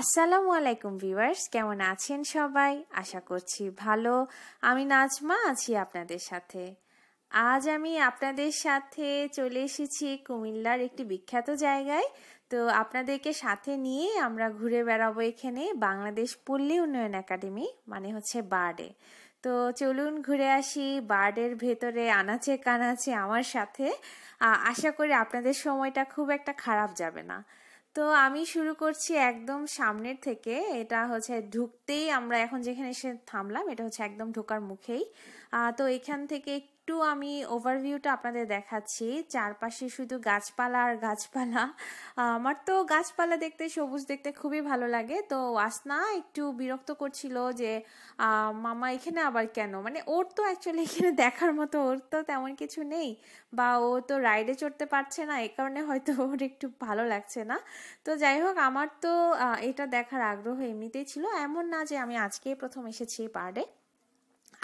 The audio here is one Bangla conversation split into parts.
আসসালামু আলাইকুম ভিউয়ার্স, কেমন আছেন সবাই? আশা করছি ভালো। আমি নাজমা আছি আপনাদের সাথে। আজ আমি আপনাদের সাথে চলে এসেছি কুমিল্লার একটি বিখ্যাত জায়গায়। তো আপনাদেরকে সাথে নিয়ে আমরা ঘুরে বেড়াবো এখানে বাংলাদেশ পল্লী উন্নয়ন একাডেমি মানে হচ্ছে বার্ডে। তো চলুন ঘুরে আসি বার্ডের ভেতরে, আনাচে কানাচে আমার সাথে। আশা করি আপনাদের সময়টা খুব একটা খারাপ যাবে না। তো আমি শুরু করছি একদম সামনের থেকে। এটা হচ্ছে ঢুকতেই আমরা এখন যেখানে এসে থামলাম, এটা হচ্ছে একদম ঢোকার মুখেই। তো এখান থেকে একটু আমি ওভারভিউটা আপনাদের দেখাচ্ছি। চারপাশে শুধু গাছপালা আর গাছপালা। আমার তো গাছপালা দেখতে, সবুজ দেখতে খুবই ভালো লাগে। তো আসনা একটু বিরক্ত করছিল যে মামা এখানে আবার কেন? মানে ওর তো অ্যাকচুয়ালি এখানে দেখার মতো, ওর তো তেমন কিছু নেই। বা ও তো রাইডে চড়তে পারছে না, এ কারণে হয়তো ওর একটু ভালো লাগছে না। তো যাই হোক, আমার তো এটা দেখার আগ্রহ এমনিতেই ছিল। এমন না যে আমি আজকেই প্রথম এসেছি পার্ডে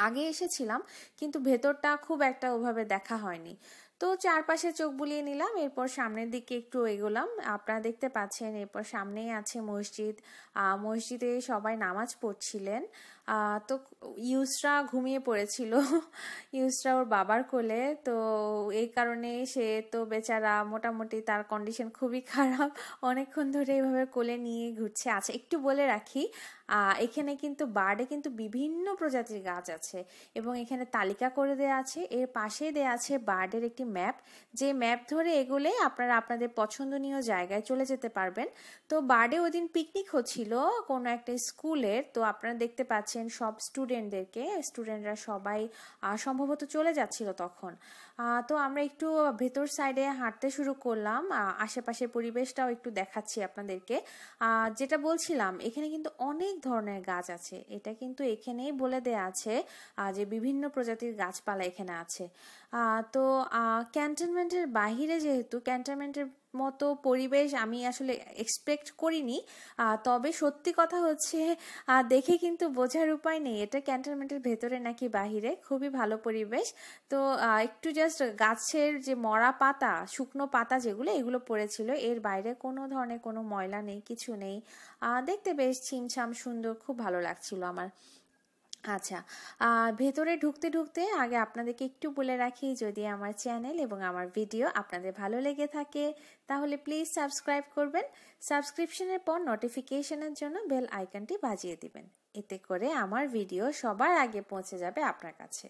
আগে এসেছিলাম, কিন্তু ভেতরটা খুব একটা ওভাবে দেখা হয়নি। তো চারপাশে চোখ বুলিয়ে নিলাম, এরপর সামনের দিকে একটু এগোলাম। আপনারা দেখতে পাচ্ছেন, এরপর সামনেই আছে মসজিদ। মসজিদে সবাই নামাজ পড়ছিলেন। তো ইউসরা ঘুমিয়ে পড়েছিল। ইউসরা ওর বাবার কোলে। তো এই কারণে সে তো বেচারা মোটামুটি তার কন্ডিশন খুবই খারাপ। অনেকক্ষণ ধরে এভাবে কোলে নিয়ে ঘুরছে। আচ্ছা একটু বলে রাখি এখানে কিন্তু বার্ডে কিন্তু বিভিন্ন প্রজাতির গাছ আছে এবং এখানে তালিকা করে দেওয়া আছে। এর পাশে দেওয়া আছে বার্ডের একটি ম্যাপ। যে ম্যাপ ধরে এগুলে আপনারা আপনাদের পছন্দনীয় জায়গায় চলে যেতে পারবেন। তো বার্ডে ওই দিন পিকনিক হচ্ছিল কোনো একটা স্কুলের। তো আপনারা দেখতে পাচ্ছেন সব স্টুডেন্টদেরকে স্টুডেন্টরা সবাই সম্ভবত চলে যাচ্ছিল তখন। তো আমরা একটু ভেতর সাইডে হাঁটতে শুরু করলাম। আশেপাশের পরিবেশটাও একটু দেখাচ্ছি আপনাদেরকে। যেটা বলছিলাম, এখানে কিন্তু অনেক ধরনের গাছ আছে। এটা কিন্তু এখানেই বলে দেয়া আছে যে বিভিন্ন প্রজাতির গাছপালা এখানে আছে। তো ক্যান্টনমেন্টের বাহিরে যেহেতু ক্যান্টনমেন্টের মতো পরিবেশ আমি আসলে এক্সপেক্ট করিনি। তবে সত্যি কথা হচ্ছে দেখে কিন্তু বোঝার উপায় নেই। এটা ক্যান্টনমেন্টের ভেতরে নাকি বাহিরে? খুবই ভালো পরিবেশ। তো একটু জাস্ট গাছের যে মরা পাতা, শুকনো পাতা যেগুলো, এগুলো পড়েছিল। এর বাইরে কোনো ধরনের কোনো ময়লা নেই, কিছু নেই। দেখতে বেশ ছিমছাম, সুন্দর, খুব ভালো লাগছিল আমার। আচ্ছা ভেতরে ঢুকতে ঢুকতে আগে আপনাদেরকে একটু বলে রাখি যদি আমার চ্যানেল এবং আমার ভিডিও আপনাদের ভালো লেগে থাকে, তাহলে প্লিজ সাবস্ক্রাইব করবেন। সাবস্ক্রিপশনের পর নোটিফিকেশনের জন্য বেল আইকনটি বাজিয়ে দিবেন। এতে করে আমার ভিডিও সবার আগে পৌঁছে যাবে আপনার কাছে।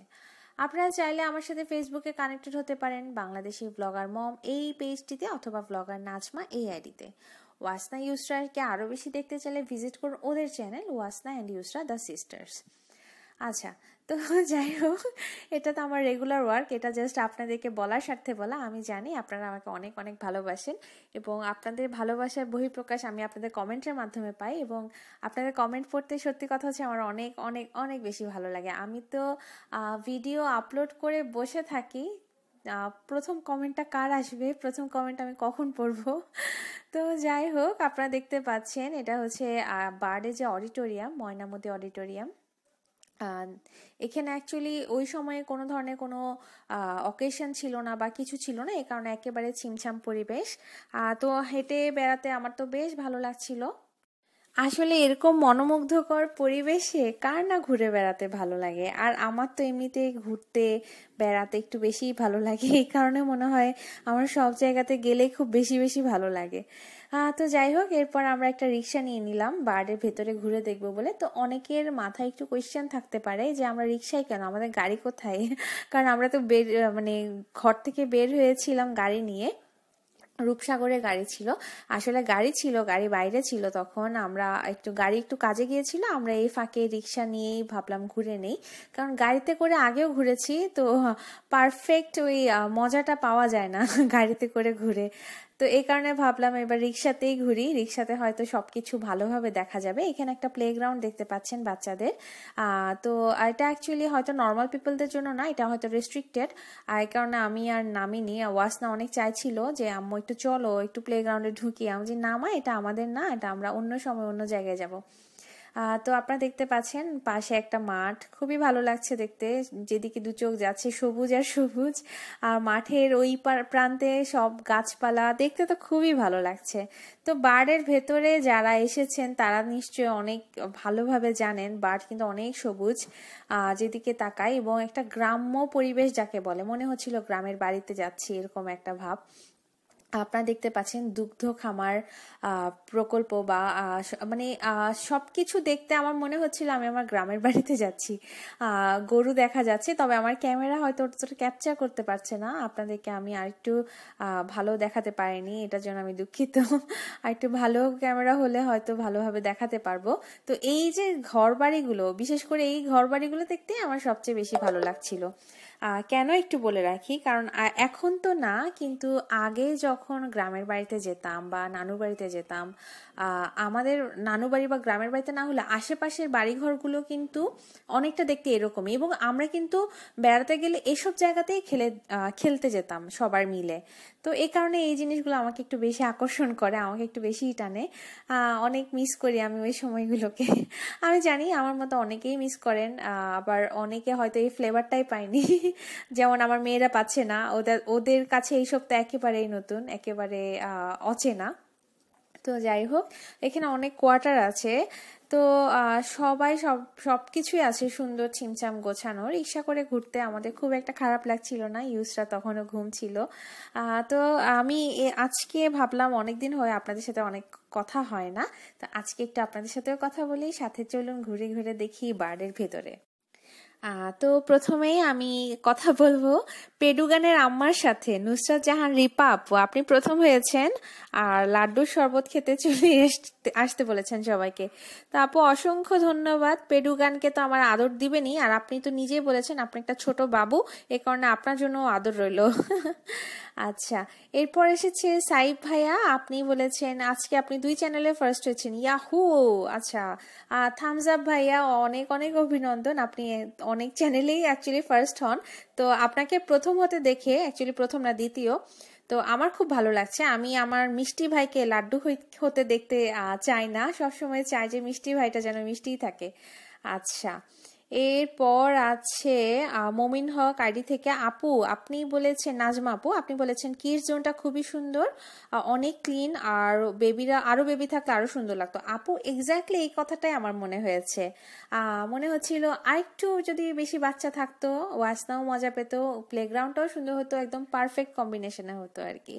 আপনারা চাইলে আমার সাথে ফেসবুকে কানেক্টেড হতে পারেন, বাংলাদেশি ব্লগার মম এই পেজটিতে অথবা ব্লগার নাজমা এই আইডিতে। ওয়াসনা ইউসরাকে আরও বেশি দেখতে চাইলে ভিজিট করুন ওদের channel, Wasna and Yusra the sisters. আচ্ছা তো যাই হোক, এটা তো আমার রেগুলার ওয়ার্ক এটা জাস্ট আপনাদেরকে বলার স্বার্থে বলা। আমি জানি আপনারা আমাকে অনেক অনেক ভালোবাসেন এবং আপনাদের ভালোবাসার বহিঃপ্রকাশ আমি আপনাদের কমেন্টের মাধ্যমে পাই এবং আপনাদের কমেন্ট পড়তে সত্যি কথা হচ্ছে আমার অনেক অনেক অনেক বেশি ভালো লাগে। আমি তো ভিডিও আপলোড করে বসে থাকি। প্রথম কমেন্টটা কার আসবে? প্রথম কমেন্ট আমি কখন পড়ব? তো যাই হোক, আপনারা দেখতে পাচ্ছেন, এটা হচ্ছে বার্ডে যে অডিটোরিয়াম ময়নামতি অডিটোরিয়াম এখানে অ্যাকচুয়ালি ওই সময়ে কোনো ধরনের কোনো অকেশন ছিল না বা কিছু ছিল না এই কারণে একেবারে ছিমছাম পরিবেশ। তো হেঁটে বেড়াতে আমার তো বেশ ভালো লাগছিল। আসলে এরকম মনোমুগ্ধকর পরিবেশে কার না ঘুরে বেড়াতে ভালো লাগে? আর আমার তো এমনিতে ঘুরতে, বেড়াতে একটু বেশিই ভালো লাগে। এই কারণে মনে হয় আমার সব জায়গাতে গেলে খুব বেশি বেশি ভালো লাগে। তো যাই হোক এরপর আমরা একটা রিক্সা নিয়ে নিলাম বার্ডের ভেতরে ঘুরে দেখব বলে। তো অনেকের মাথায় একটু কোয়েশ্চেন থাকতে পারে যে, আমরা রিক্সায় কেন? আমাদের গাড়ি কোথায়? কারণ আমরা তো বের মানে ঘর থেকে বের হয়েছিলাম গাড়ি নিয়ে। রূপসাগরে গাড়ি ছিল। আসলে গাড়ি ছিল, গাড়ি বাইরে ছিল। তখন আমরা একটু, গাড়ি একটু কাজে গিয়েছিল। আমরা এই ফাঁকে রিক্সা নিয়েই ভাবলাম ঘুরে নেই। কারণ গাড়িতে করে আগেও ঘুরেছি, তো পারফেক্ট ওই মজাটা পাওয়া যায় না গাড়িতে করে ঘুরে। তো এই কারণে ভাবলাম এবার রিক্সাতেই ঘুরি। রিক্সাতে হয়তো সব কিছু ভালোভাবে দেখা যাবে। এখানে একটা প্লেগ্রাউন্ড দেখতে পাচ্ছেন বাচ্চাদের। তো এটা অ্যাকচুয়ালি হয়তো নর্মাল পিপলদের জন্য না, এটা হয়তো রেস্ট্রিক্টেড আর এই কারণে আমি আর নামিনি ওয়াসনা অনেক চাইছিল যে, আম্মু, একটু চলো, একটু প্লেগ্রাউন্ডে ঢুকি। আমি যে নামা এটা আমাদের না, এটা আমরা অন্য সময় অন্য জায়গায় যাব। তো আপনারা দেখতে পাচ্ছেন, পাশে একটা মাঠ। খুবই ভালো লাগছে দেখতে। যেদিকে দু চোখ যাচ্ছে, সবুজ আর সবুজ। আর মাঠের ওই প্রান্তে সব গাছপালা। দেখতে তো খুবই ভালো লাগছে। তো বার্ডের ভেতরে যারা এসেছেন, তারা নিশ্চয়ই অনেক ভালোভাবে জানেন বার্ড কিন্তু অনেক সবুজ যেদিকে তাকায়। এবং একটা গ্রাম্য পরিবেশ যাকে বলে, মনে হচ্ছিল গ্রামের বাড়িতে যাচ্ছি, এরকম একটা ভাব। আপনারা দেখতে পাচ্ছেন দুগ্ধ খামার প্রকল্প বা মানে সব কিছু দেখতে আমার মনে হচ্ছিল আমি আমার গ্রামের বাড়িতে যাচ্ছি। গরু দেখা যাচ্ছে, তবে আমার ক্যামেরা হয়তো অতটা ক্যাপচার করতে পারছে না। আপনাদেরকে আমি আরেকটু ভালো দেখাতে পারিনি এটার জন্য আমি দুঃখিত। আরেকটু ভালো ক্যামেরা হলে হয়তো ভালোভাবে দেখাতে পারব। তো এই যে ঘর বাড়িগুলো বিশেষ করে এই ঘর বাড়িগুলো দেখতে আমার সবচেয়ে বেশি ভালো লাগছিল। কেন একটু বলে রাখি? কারণ এখন তো না, কিন্তু আগে যখন গ্রামের বাড়িতে যেতাম বা নানু বাড়িতে যেতাম আমাদের নানু বাড়ি বা গ্রামের বাড়িতে না হলে আশেপাশের বাড়িঘরগুলো কিন্তু অনেকটা দেখতে এরকমই। এবং আমরা কিন্তু বেড়াতে গেলে এসব জায়গাতেই খেলে খেলতে যেতাম সবার মিলে। তো এই কারণে এই জিনিসগুলো আমাকে একটু বেশি আকর্ষণ করে, আমাকে একটু বেশি টানে। অনেক মিস করি আমি ওই সময়গুলোকে। আমি জানি আমার মতো অনেকেই মিস করেন আবার অনেকে হয়তো এই ফ্লেভারটাই পায়নি। যেমন আমার মেয়েরা পাচ্ছে না, ওদের ওদের কাছে এই তো একেবারেই নতুন, একেবারে অচেনা। তো যাই হোক, এখানে অনেক কোয়ার্টার আছে। তো সবাই সব সব কিছুই আছে সুন্দর ছিমছাম গোছানো রিক্সা করে ঘুরতে আমাদের খুব একটা খারাপ লাগছিল না, ইউসরা তখনও ঘুম ছিল। তো আমি আজকে ভাবলাম অনেকদিন হয়ে আপনাদের সাথে অনেক কথা হয় না। তো আজকে একটু আপনাদের সাথেও কথা বলি, সাথে চলুন ঘুরে ঘুরে দেখি বার্ডের ভেতরে। তো প্রথমেই আমি কথা বলব পেডুগানের আম্মার সাথে, নুসরাত জাহান রিপা আপু। আপনি প্রথম হয়েছেন আর লাড্ডুর শরবত খেতে চলে আসতে বলেছেন সবাইকে। তো আপু, অসংখ্য ধন্যবাদ। পেডুগানকে তো আমার আদর দিবেনি আর আপনি তো নিজেই বলেছেন, আপনি একটা ছোট বাবু, এ কারণে আপনার জন্য আদর রইল। আচ্ছা এরপর এসেছে সাইব ভাইয়া। আপনি বলেছেন, আজকে আপনি দুই চ্যানেলে ফার্স্ট হয়েছেন। ইয়াহু! আচ্ছা থামস আপ ভাইয়া, অনেক অনেক অভিনন্দন। আপনি অনেক চ্যানেলেই অ্যাকচুয়ালি ফার্স্ট হন। তো আপনাকে প্রথম হতে দেখে অ্যাকচুয়ালি প্রথম না, দ্বিতীয়। তো আমার খুব ভালো লাগছে। আমি আমার মিষ্টি ভাইকে লাড্ডু হতে দেখতে চাই না। সবসময় চাই যে মিষ্টি ভাইটা যেন মিষ্টিই থাকে। আচ্ছা। এরপর আছে মমিন হক আইডি থেকে, আপু, আপনি বলেছেন, নাজমা আপু, আপনি বলেছেন কিস জোনটা খুবই সুন্দর অনেক ক্লিন আর বেবিরা আরও বেবি থাকলে আরও সুন্দর লাগতো। আপু এক্স্যাক্টলি এই কথাটাই আমার মনে হয়েছে। মনে হচ্ছিল আরেকটু যদি বেশি বাচ্চা থাকতো, ওয়াসনাও মজা পেতো প্লেগ্রাউন্ডটাও সুন্দর হতো, একদম পারফেক্ট কম্বিনেশনে হতো আর কি।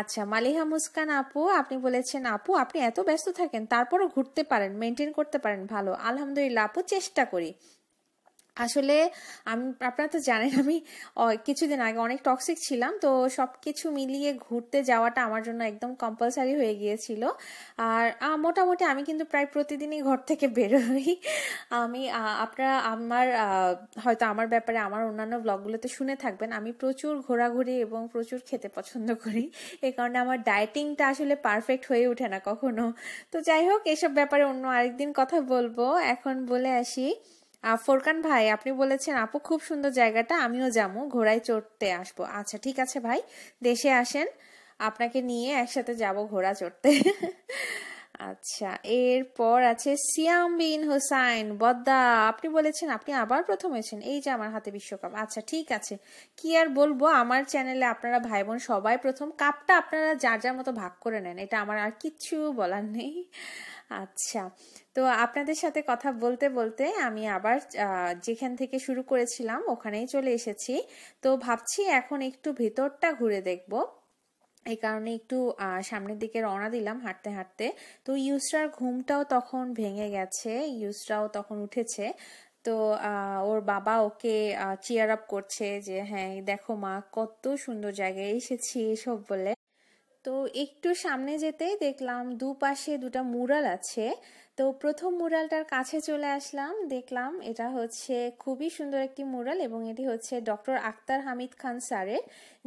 আচ্ছা মালিহা মুস্কান আপু, আপনি বলেছেন, আপু, আপনি এত ব্যস্ত থাকেন, তারপরও ঘুরতে পারেন মেনটেন করতে পারেন ভালো। আলহামদুলিল্লাহ, আপু, চেষ্টা করি। আসলে আমি, আপনারা তো জানেন আমি কিছুদিন আগে অনেক টক্সিক ছিলাম, তো সব কিছু মিলিয়ে ঘুরতে যাওয়াটা আমার জন্য একদম কম্পালসারি হয়ে গিয়েছিল। আর মোটামুটি আমি কিন্তু প্রায় প্রতিদিনই ঘর থেকে বেরোই। আমি আপনারা আমার হয়তো আমার ব্যাপারে আমার অন্যান্য ব্লগগুলোতে শুনে থাকবেন, আমি প্রচুর ঘোরাঘুরি এবং প্রচুর খেতে পছন্দ করি। এই কারণে আমার ডায়েটিংটা আসলে পারফেক্ট হয়ে ওঠে না কখনো। তো যাই হোক, এসব ব্যাপারে অন্য আরেকদিন কথা বলব। এখন বলে আসি ফোরকান ভাই, আপনি বলেছেন, আপু, খুব সুন্দর জায়গাটা, আমিও যাব, ঘোড়ায় চড়তে আসব। আচ্ছা ঠিক আছে ভাই, দেশে আসেন, আপনাকে নিয়ে একসাথে যাব ঘোড়া চড়তে। আচ্ছা এরপর আছে সিয়াম বিন হোসাইন, বদ্দা, আপনি বলেছেন, আপনি আবার প্রথম হয়েছেন, এই যে আমার হাতে বিশ্বকাপ। আচ্ছা ঠিক আছে, কি আর বলব, আমার চ্যানেলে আপনারা ভাই বোন সবাই প্রথম, কাপটা আপনারা যার যার মতো ভাগ করে নেন, এটা আমার আর কিচ্ছু বলার নেই। আচ্ছা তো আপনাদের সাথে কথা বলতে বলতে আমি আবার যেখান থেকে শুরু করেছিলাম ওখানেই চলে এসেছি। তো ভাবছি এখন একটু ভেতরটা ঘুরে দেখব। এই কারণে একটু সামনের দিকে রওনা দিলাম হাঁটতে হাঁটতে। তো ইউসরার ঘুমটাও তখন ভেঙে গেছে, ইউসরাও তখন উঠেছে। তো ওর বাবা ওকে চিয়ার আপ করছে যে হ্যাঁ দেখো মা, কত সুন্দর জায়গায় এসেছি এসব বলে। তো একটু সামনে যেতেই দেখলাম দুপাশে দুটা মুরাল আছে। তো প্রথম মুরালটার কাছে চলে আসলাম, দেখলাম এটা হচ্ছে খুবই সুন্দর একটি মুরাল এবং এটি হচ্ছে ডক্টর আক্তার হামিদ খান স্যারের,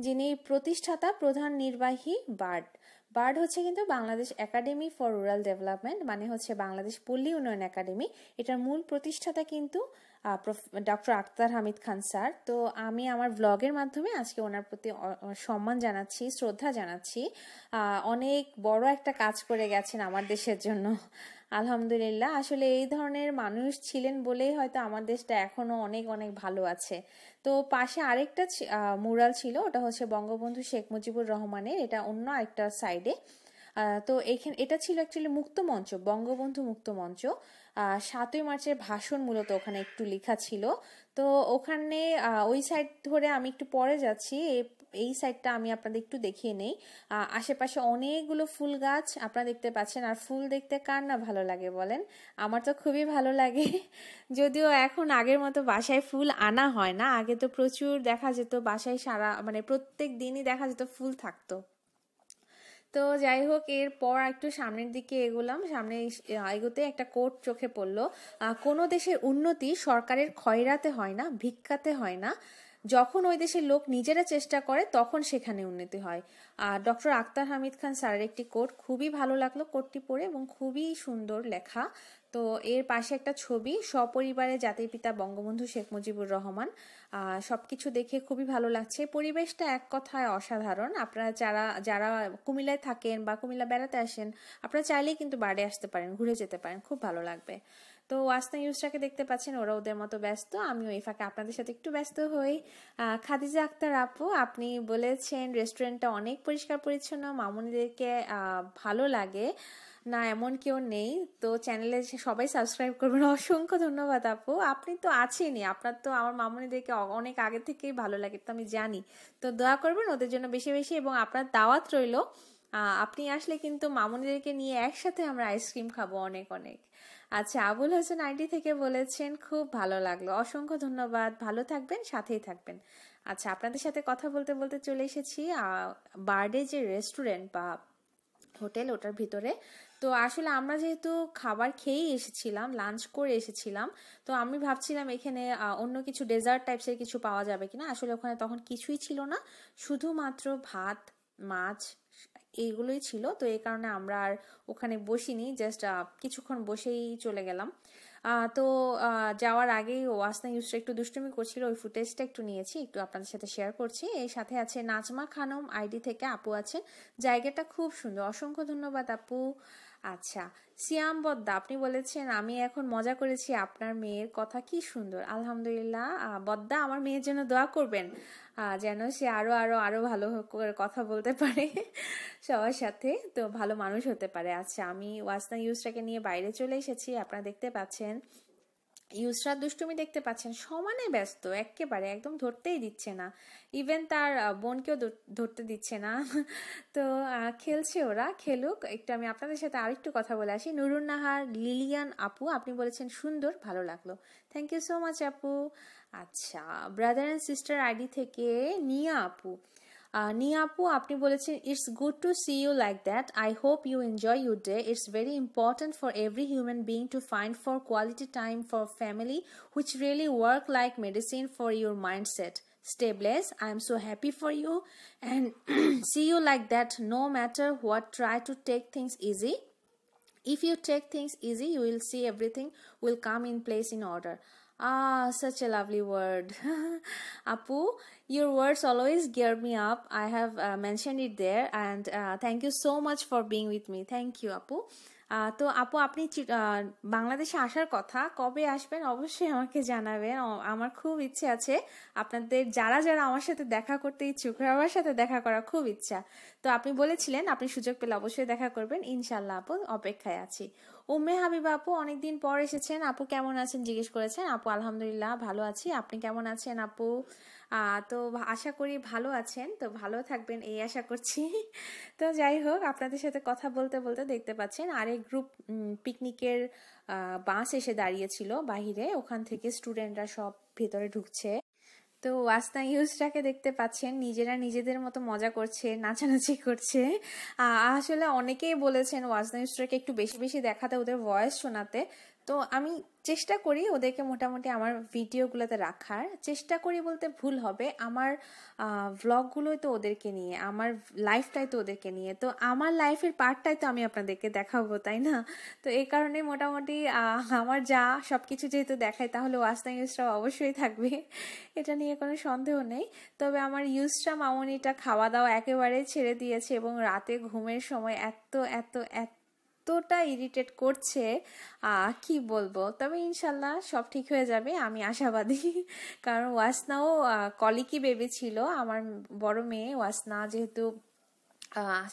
যিনি প্রতিষ্ঠাতা প্রধান নির্বাহী বার্ড। বার্ড হচ্ছে কিন্তু Bangladesh academy for rural development মানে হচ্ছে বাংলাদেশ পল্লী উন্নয়ন একাডেমি। এটার মূল প্রতিষ্ঠাতা কিন্তু ডক্টর আক্তার হামিদ খান স্যার। তো আমি আমার ব্লগের মাধ্যমে আজকে ওনার প্রতি সম্মান জানাচ্ছি, শ্রদ্ধা জানাচ্ছি। অনেক বড় একটা কাজ করে গেছেন আমার দেশের জন্য। আলহামদুলিল্লাহ। আসলে এই ধরনের মানুষ ছিলেন বলেই হয়তো আমার দেশটা এখনও অনেক অনেক ভালো আছে। তো পাশে আরেকটা মুরাল ছিল, ওটা হচ্ছে বঙ্গবন্ধু শেখ মুজিবুর রহমানের। এটা অন্য একটা সাইডে। তো এখানে, এটা ছিল অ্যাকচুয়ালি মুক্ত মঞ্চ, বঙ্গবন্ধু মুক্ত মঞ্চ। সাতই মার্চের ভাষণ মূলত ওখানে একটু লেখা ছিল। তো ওখানে ওই সাইড ধরে আমি একটু পরে যাচ্ছি। এই সাইডটা আমি আপনাদের একটু দেখিয়ে নেই। আশেপাশে অনেকগুলো ফুল গাছ আপনারা দেখতে পাচ্ছেন। আর ফুল দেখতে কার না ভালো লাগে বলেন? আমার তো খুবই ভালো লাগে। যদিও এখন আগের মতো বাসায় ফুল আনা হয় না। আগে তো প্রচুর দেখা যেত, বাসায় সারা মানে প্রত্যেক দিনই দেখা যেত ফুল থাকতো। তো যাই হোক, এরপর একটু সামনের দিকে এগোলাম। সামনে এগোতে একটা কোট চোখে পড়ল। কোনো দেশের উন্নতি সরকারের খয়রাতে হয় না, ভিক্ষাতে হয় না। যখন ওই দেশের লোক নিজেরা চেষ্টা করে তখন সেখানে উন্নতি হয়। আর ডক্টর আক্তার হামিদ খান স্যারের একটি কোট, খুবই ভালো লাগল কোটটি পড়ে এবং খুবই সুন্দর লেখা। তো এর পাশে একটা ছবি, সপরিবারে জাতির পিতা বঙ্গবন্ধু শেখ মুজিবুর রহমান। সব কিছু দেখে খুবই ভালো লাগছে। পরিবেশটা এক কথায় অসাধারণ। আপনারা যারা যারা কুমিল্লায় থাকেন বা কুমিল্লা বেড়াতে আসেন, আপনারা চাইলেই কিন্তু বাড়ি আসতে পারেন, ঘুরে যেতে পারেন। খুব ভালো লাগবে। তো ওয়াসনা ইউজটাকে দেখতে পাচ্ছেন, ওরা ওদের মতো ব্যস্ত, আমিও এই ফাঁকে আপনাদের সাথে একটু ব্যস্ত হই। খাদিজা আক্তার আপু, আপনি বলেছেন রেস্টুরেন্টটা অনেক পরিষ্কার পরিচ্ছন্ন, মামুনিদেরকে ভালো লাগে। না, এমন কেউ নেই। তো চ্যানেলে সবাই সাবস্ক্রাইব করবেন। অসংখ্য ধন্যবাদ আপু। আপনি তো আছেনই। আপনার তো আমার মামুনিদেরকে অনেক আগে থেকেই ভালো লাগে, তো আমি জানি। তো দোয়া করবেন ওদের জন্য বেশি বেশি এবং আপনার দাওয়াত রইল। আপনি আসলে কিন্তু মামুনিদেরকে নিয়ে একসাথে আমরা আইসক্রিম খাব অনেক অনেক। আচ্ছা আবুল হোসেন আইডি থেকে বলেছেন, খুব ভালো লাগল। অসংখ্য ধন্যবাদ। ভালো থাকবেন, সাথেই থাকবেন। আচ্ছা আপনাদের সাথে কথা বলতে বলতে চলে এসেছি বার্ডে যে রেস্টুরেন্ট বা হোটেল, ওটার ভিতরে। তো আসলে আমরা যেহেতু খাবার খেয়েই এসেছিলাম লাঞ্চ করে এসেছিলাম, তো আমি ভাবছিলাম এখানে অন্য কিছু ডেজার্ট টাইপসের কিছু পাওয়া যাবে কিনা। আসলে ওখানে তখন কিছুই ছিল না। শুধুমাত্র ভাত, মাছ এইগুলোই ছিল। তো এই কারণে আমরা আর ওখানে বসিনি জাস্ট কিছুক্ষণ বসেই চলে গেলাম। তো যাওয়ার আগেই ও আসনা ইউসটা একটু দুষ্টুমি করছিল, ওই ফুটেজটা একটু নিয়েছি, একটু আপনাদের সাথে শেয়ার করছি। এই সাথে আছে নাজমা খানম আইডি থেকে আপু আছেন জায়গাটা খুব সুন্দর, অসংখ্য ধন্যবাদ আপু। আচ্ছা সিয়াম বদ্দা, আপনি বলেছেন, আমি এখন মজা করেছি আপনার মেয়ের কথা, কি সুন্দর। আলহামদুলিল্লাহ বদ্দা, আমার মেয়ের জন্য দোয়া করবেন। যেন সে আরও আরও আরও ভালো করে কথা বলতে পারে সবার সাথে। তো ভালো মানুষ হতে পারে। আচ্ছা আমি ওয়াসনা ইউজটাকে নিয়ে বাইরে চলে এসেছি। আপনারা দেখতে পাচ্ছেন ইউসরাত দুষ্টুমি দেখতে পাচ্ছেন। সমানে ব্যস্ত একেবারে একদম ধরতেই দিচ্ছে না। ইভেন তার বোনকেও ধরতে দিচ্ছে না। তো খেলছে ওরা, খেলুক। একটু আমি আপনাদের সাথে আরেকটু কথা বলে আসি। নুরুন নাহার লিলিয়ান আপু, আপনি বলেছেন সুন্দর, ভালো লাগল। থ্যাংক ইউ সো মাচ আপু। আচ্ছা ব্রাদার অ্যান্ড সিস্টার আইডি থেকে নিয়া আপু নিয়া আপু আপনি বলেছেন it's good to see you like that I hope you enjoy your day it's very important for every human being to find for quality time for family which really work like medicine for your mindset Stay blessed. I am so happy for you and see you like that no matter what. Try to take things easy. If you take things easy, you will see everything will come in place in order. Ah, such a lovely word. Apu, your words always gear me up. I have uh, mentioned it there, and uh, thank you so much for being with me. Thank you, Apu. তো আপু আপনি বাংলাদেশে আসার কথা কবে আসবেন অবশ্যই আমাকে জানাবেন আমার খুব ইচ্ছে আছে আপনাদের যারা যারা আমার সাথে দেখা করতে ইচ্ছুক সবার সাথে দেখা করা খুব ইচ্ছা তো আপনি বলেছিলেন আপনি সুযোগ পেলে অবশ্যই দেখা করবেন ইনশাল্লাহ আপু অপেক্ষায় আছি উম্মে হাবিবা আপু অনেকদিন পর এসেছেন। আপু কেমন আছেন? জিজ্ঞেস করেছেন, আপু, আলহামদুলিল্লাহ, ভালো আছি। আপনি কেমন আছেন আপু? তো আশা করি ভালো আছেন। তো ভালো থাকবেন এই আশা করছি। তো যাই হোক, আপনাদের সাথে কথা বলতে বলতে দেখতে পাচ্ছেন, আরেক গ্রুপ পিকনিকের বাস এসে দাঁড়িয়েছিল বাহিরে। ওখান থেকে স্টুডেন্টরা সব ভেতরে ঢুকছে। তো ওয়াসনা ইউজটাকে দেখতে পাচ্ছেন, নিজেরা নিজেদের মতো মজা করছে, নাচানাচি করছে। আসলে অনেকেই বলেছেন ওয়াসনা ইউজটাকে একটু বেশি বেশি দেখাতে, ওদের ভয়েস শোনাতে। তো আমি চেষ্টা করি ওদেরকে মোটামুটি আমার ভিডিওগুলোতে রাখার। চেষ্টা করি বলতে ভুল হবে। আমার ভ্লগগুলোই তো ওদেরকে নিয়ে, আমার লাইফটাই তো ওদেরকে নিয়ে। তো আমার লাইফের পার্টটাই তো আমি আপনাদেরকে দেখাবো, তাই না? তো এই কারণে মোটামুটি আমার যা সব কিছু যেহেতু দেখায় তাহলে ওয়াস্তা ইউজটাও অবশ্যই থাকবে। এটা নিয়ে কোনো সন্দেহ নেই। তবে আমার ইউজটা মামনিটা খাওয়া দাওয়া একেবারে ছেড়ে দিয়েছে এবং রাতে ঘুমের সময় এত এত এত এতটা ইরিটেট করছে কি বলব? তবে ইনশাল্লাহ সব ঠিক হয়ে যাবে, আমি আশাবাদী। কারণ ওয়াসনাও কলিকি বেবি ছিল আমার বড় মেয়ে ওয়াসনা যেহেতু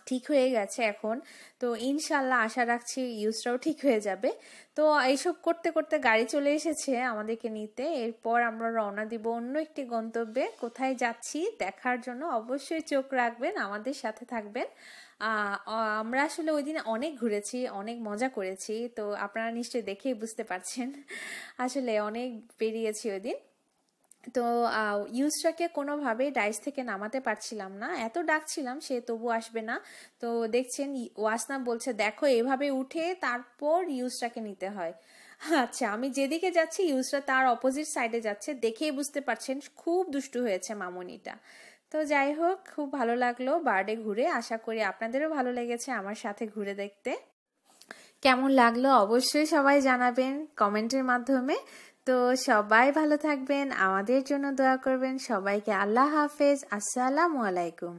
ঠিক হয়ে গেছে এখন। তো ইনশাল্লাহ আশা রাখছি ইউজটাও ঠিক হয়ে যাবে। তো এইসব করতে করতে গাড়ি চলে এসেছে আমাদেরকে নিতে। এরপর আমরা রওনা দিব অন্য একটি গন্তব্যে। কোথায় যাচ্ছি দেখার জন্য অবশ্যই চোখ রাখবেন, আমাদের সাথে থাকবেন। আমরা আসলে ওই দিন অনেক ঘুরেছি, অনেক মজা করেছি। তো আপনারা নিশ্চয়ই দেখেই বুঝতে পারছেন। আসলে অনেক বেরিয়েছি ওই দিন। তো ইউজটাকে কোনোভাবেই ডাইস থেকে নামাতে পারছিলাম না। এত ডাকছিলাম, সে তবু আসবে না। তো, দেখছেন ওয়াসনা বলছে, দেখো, এভাবে উঠে তারপর ইউজটাকে নিতে হয়। আচ্ছা আমি যেদিকে যাচ্ছি ইউজটা তার অপোজিট সাইডে যাচ্ছে। দেখেই বুঝতে পারছেন, খুব দুষ্টু হয়েছে মামুনিটা। তো, যাই হোক, খুব ভালো লাগল বার্ডে ঘুরে। আশা করি আপনাদেরও ভালো লেগেছে আমার সাথে ঘুরে দেখতে। কেমন লাগল অবশ্যই সবাই জানাবেন কমেন্টের মাধ্যমে। তো সবাই ভালো থাকবেন আমাদের জন্য দোয়া করবেন। সবাইকে আল্লাহ হাফেজ। আসসালামু আলাইকুম।